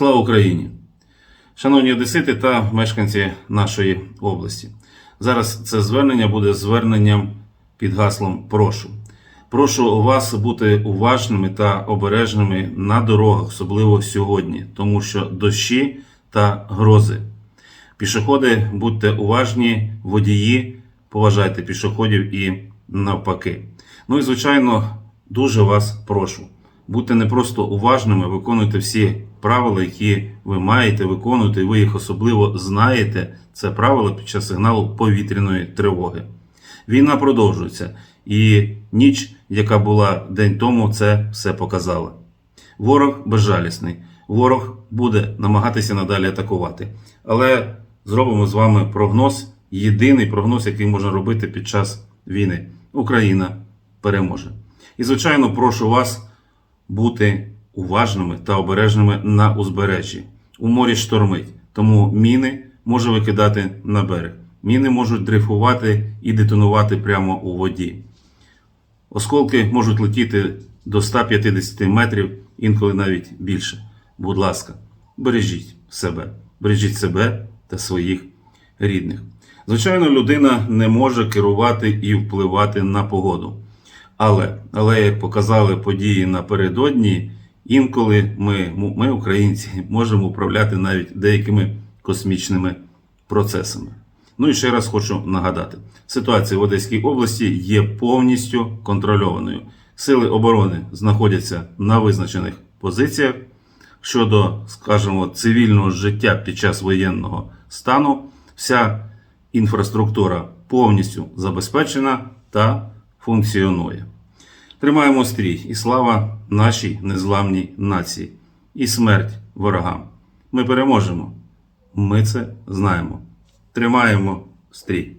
Слава Україні! Шановні одесити та мешканці нашої області. Зараз це звернення буде зверненням під гаслом Прошу. Прошу вас бути уважними та обережними на дорогах, особливо сьогодні, тому що дощі та грози. Пішоходи, будьте уважні, водії, поважайте пішоходів і навпаки. Ну і звичайно, дуже вас прошу. Будьте не просто уважними, виконуйте всі правила, які ви маєте виконувати, і ви їх особливо знаєте. Це правила під час сигналу повітряної тривоги. Війна продовжується, і ніч, яка була день тому, це все показала. Ворог безжалісний. Ворог буде намагатися надалі атакувати. Але зробимо з вами прогноз, єдиний прогноз, який можна робити під час війни. Україна переможе. І, звичайно, прошу вас бути уважними та обережними на узбережжі. У морі штормить, тому міни може викидати на берег. Міни можуть дрейфувати і детонувати прямо у воді. Осколки можуть летіти до 150 метрів, інколи навіть більше. Будь ласка, бережіть себе, бережіть себе та своїх рідних. Звичайно, людина не може керувати і впливати на погоду. Але, але як показали події напередодні, інколи ми, ми, українці, можемо управляти навіть деякими космічними процесами. Ну і ще раз хочу нагадати: ситуація в Одеській області є повністю контрольованою. Сили оборони знаходяться на визначених позиціях щодо, скажімо, цивільного життя під час воєнного стану. Вся інфраструктура повністю забезпечена та функціонує. Тримаємо стрій і слава нашій незламній нації, і смерть ворогам. Ми переможемо. Ми це знаємо. Тримаємо стрій.